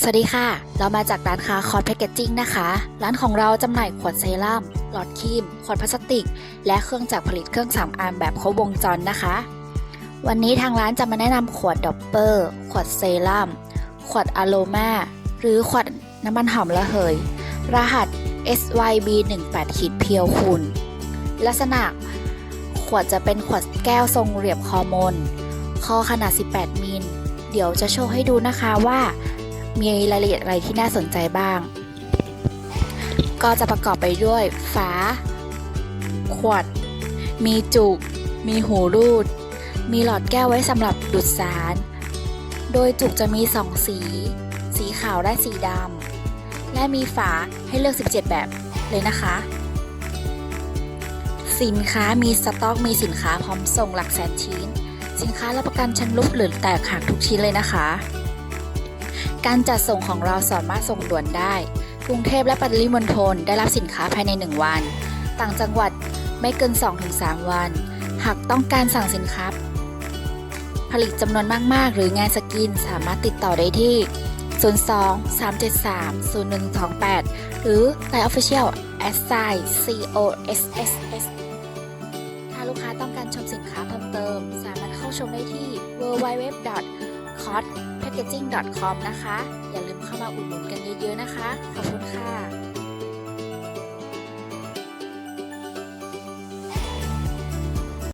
สวัสดีค่ะ เรามาจากร้านค้าคอร์ดแพคเกจจิ้งนะคะ ร้านของเราจำหน่ายขวดเซรั่ม หลอดครีม ขวดพลาสติก และเครื่องจักรผลิตเครื่องสำอางแบบครบวงจรนะคะ วันนี้ทางร้านจะมาแนะนำขวดดอปเปอร์ ขวดเซรั่ม ขวดอะโลมาหรือขวดน้ำมันหอมระเหย รหัส SYB 1 8ขีดเพียวคุณ ลักษณะ ขวดจะเป็นขวดแก้วทรงเหลี่ยมคอมน คอขนาด 18 มิล เดี๋ยวจะโชว์ให้ดูนะคะว่า มีรายละเอียดอะไรที่น่าสนใจบ้าง ก็จะประกอบไปด้วยฝา ขวด มีจุก มีหูรูด มีหลอดแก้วไว้สำหรับดูดสาร โดยจุกจะมี2สี สีขาวและสีดำ และมีฝาให้เลือก 17 แบบเลยนะคะ สินค้ามีสต็อกมีสินค้าพร้อมส่งหลักแสนชิ้น สินค้ารับประกันชำรุดหรือแตกหักทุกชิ้นเลยนะคะ การจัดส่งของเราสามารถส่งด่วนได้ กรุงเทพและปริมณฑลได้รับสินค้าภายใน 1 วัน ต่างจังหวัดไม่เกิน 2-3 วัน หากต้องการสั่งสินค้า ผลิตจำนวนมาก ๆ หรืองานสกินสามารถติดต่อได้ที่ 02 373 0128 หรือ Line Official s i COSSS ลูกค้าต้องการชมสินค้าเพิ่มเติม สามารถเข้าชมได้ที่ www.costpackaging.com นะคะ อย่าลืมเข้ามาอุดหนุนกันเยอะๆนะคะ ขอบคุณค่ะ